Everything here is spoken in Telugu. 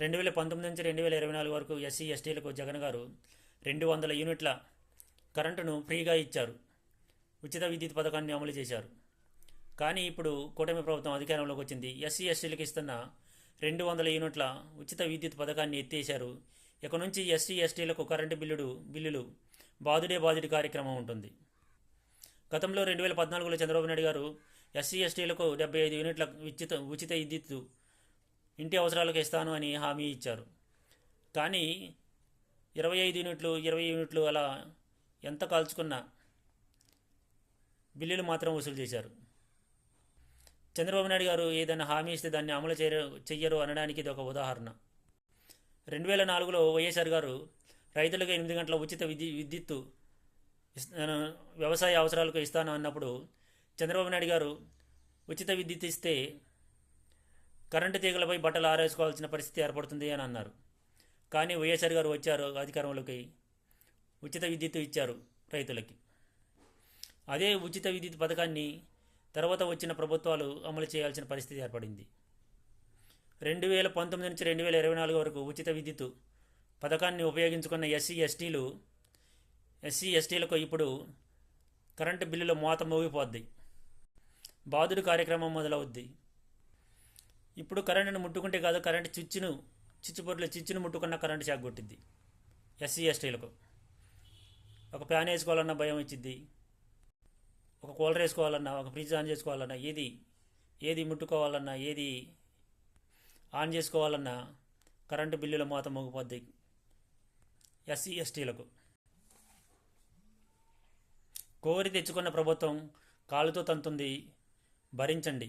రెండు వేల పంతొమ్మిది నుంచి రెండు వేల ఇరవై నాలుగు వరకు ఎస్సీ ఎస్టీలకు జగన్ గారు రెండు వందల యూనిట్ల కరెంటును ఫ్రీగా ఇచ్చారు. ఉచిత విద్యుత్ పథకాన్ని అమలు చేశారు. కానీ ఇప్పుడు కూటమి ప్రభుత్వం అధికారంలోకి వచ్చింది. ఎస్సీ ఎస్టీలకు ఇస్తున్న రెండు వందల యూనిట్ల ఉచిత విద్యుత్ పథకాన్ని ఎత్తేశారు. ఇక నుంచి ఎస్సీ ఎస్టీలకు కరెంటు బిల్లుడు బిల్లులు బాదుడే బాదుడి కార్యక్రమం ఉంటుంది. గతంలో రెండు వేల పద్నాలుగులో చంద్రబాబు నాయుడు గారు ఎస్సీ ఎస్టీలకు డెబ్బై ఐదు యూనిట్ల ఉచిత ఉచిత విద్యుత్ ఇంటి అవసరాలకు ఇస్తాను అని హామీ ఇచ్చారు. కానీ ఇరవై ఐదు యూనిట్లు ఇరవై యూనిట్లు అలా ఎంత కాల్చుకున్నా బిల్లులు మాత్రం వసూలు చేశారు. చంద్రబాబు నాయుడు గారు ఏదైనా హామీ ఇస్తే దాన్ని అమలు చేయరు చెయ్యరు అనడానికి ఇది ఒక ఉదాహరణ. రెండు వేల నాలుగులో వైఎస్ఆర్ గారు రైతులకు ఎనిమిది గంటల ఉచిత విద్యు విద్యుత్తు వ్యవసాయ అవసరాలకు ఇస్తాను అన్నప్పుడు చంద్రబాబు నాయుడు గారు ఉచిత విద్యుత్ ఇస్తే కరెంటు తీగలపై బట్టలు ఆరేసుకోవాల్సిన పరిస్థితి ఏర్పడుతుంది అని అన్నారు. కానీ వైఎస్ఆర్ గారు వచ్చారు అధికారంలోకి ఉచిత విద్యుత్ ఇచ్చారు రైతులకి. అదే ఉచిత విద్యుత్ పథకాన్ని తర్వాత వచ్చిన ప్రభుత్వాలు అమలు చేయాల్సిన పరిస్థితి ఏర్పడింది. రెండు వేల పంతొమ్మిది నుంచి రెండు వేల ఇరవై నాలుగు వరకు ఉచిత విద్యుత్ పథకాన్ని ఉపయోగించుకున్న ఎస్సీ ఎస్టీలు ఎస్సీ ఎస్టీలకు ఇప్పుడు కరెంటు బిల్లుల మోత మోగిపోద్ది. బాధుడు కార్యక్రమం మొదలవుద్ది. ఇప్పుడు కరెంటును ముట్టుకుంటే కాదు కరెంటు చిచ్చును చిచ్చుపొట్లు చిచ్చును ముట్టుకున్న కరెంటు షాక్ కొట్టింది ఎస్సీ ఎస్టీలకు ఒక ఫ్యాన్ వేసుకోవాలన్నా భయం ఇచ్చిద్ది. ఒక కూలర్ వేసుకోవాలన్నా ఒక ఫ్రిడ్జ్ ఆన్ చేసుకోవాలన్నా ఏది ఏది ముట్టుకోవాలన్నా ఏది ఆన్ చేసుకోవాలన్నా కరెంటు బిల్లుల మోత మోగిపోద్ది ఎస్సీ ఎస్టీలకు కోరి తెచ్చుకున్న ప్రభుత్వం కాలుతో తంతుంది భరించండి.